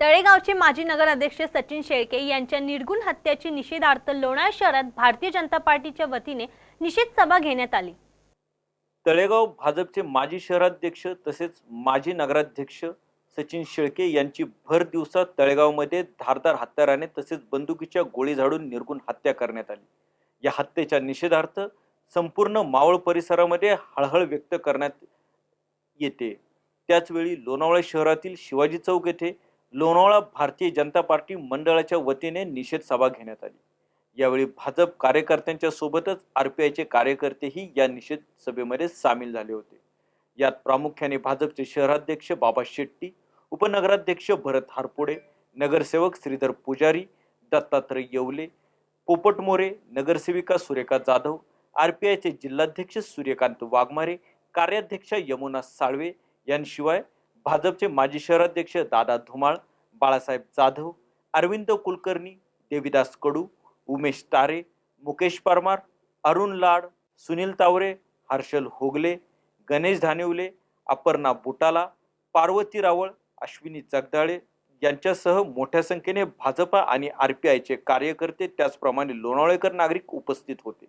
तळेगावचे माजी नगराध्यक्ष सचिन शेळके यांच्या निर्गुण हत्याची निषेधार्थ लोणार शहरात भारतीय जनता पार्टीच्या वतीने निषेध सभा घेण्यात आली. तळेगाव भाजपचे माजी शहराध्यक्ष तसेच माजी नगराध्यक्ष सचिन शेळके यांची भर दिवसात तळेगावमध्ये धारदार हत्याराने तसेच बंदुकीच्या गोळी झाडून निर्गुण हत्या करण्यात आली. या हत्येच्या निषेधार्थ संपूर्ण मावळ परिसरामध्ये हळहळ व्यक्त करण्यात येते. त्याचवेळी लोणावळा शहरातील शिवाजी चौक येथे लोणावळा भारतीय जनता पार्टी मंडळाच्या वतीने निषेध सभा घेण्यात आली. यावेळी भाजप कार्यकर्त्यांच्या सोबतच आरपीआयचे कार्यकर्तेही या निषेध सभेमध्ये सामील झाले होते. यात प्रामुख्याने भाजपचे शहराध्यक्ष बाबा शेट्टी उपनगराध्यक्ष भरत हारपोडे नगरसेवक श्रीधर पुजारी दत्तात्रय येवले पोपट मोरे नगरसेविका सुरेखा जाधव आरपीआयचे जिल्हाध्यक्ष सूर्यकांत वाघमारे कार्याध्यक्षा यमुना साळवे यांशिवाय भाजपचे माजी शहराध्यक्ष दादा धुमाळ बाळासाहेब जाधव अरविंद कुलकर्णी देविदास कडू उमेश तारे मुकेश परमार अरुण लाड सुनील तावरे हर्षल होगले गणेश धानिवले अपर्णा बुटाला पार्वती रावळ अश्विनी जगदाळे यांच्यासह मोठ्या संख्येने भाजपा आणि आर पी आयचे कार्यकर्ते त्याचप्रमाणे लोणावळेकर नागरिक उपस्थित होते.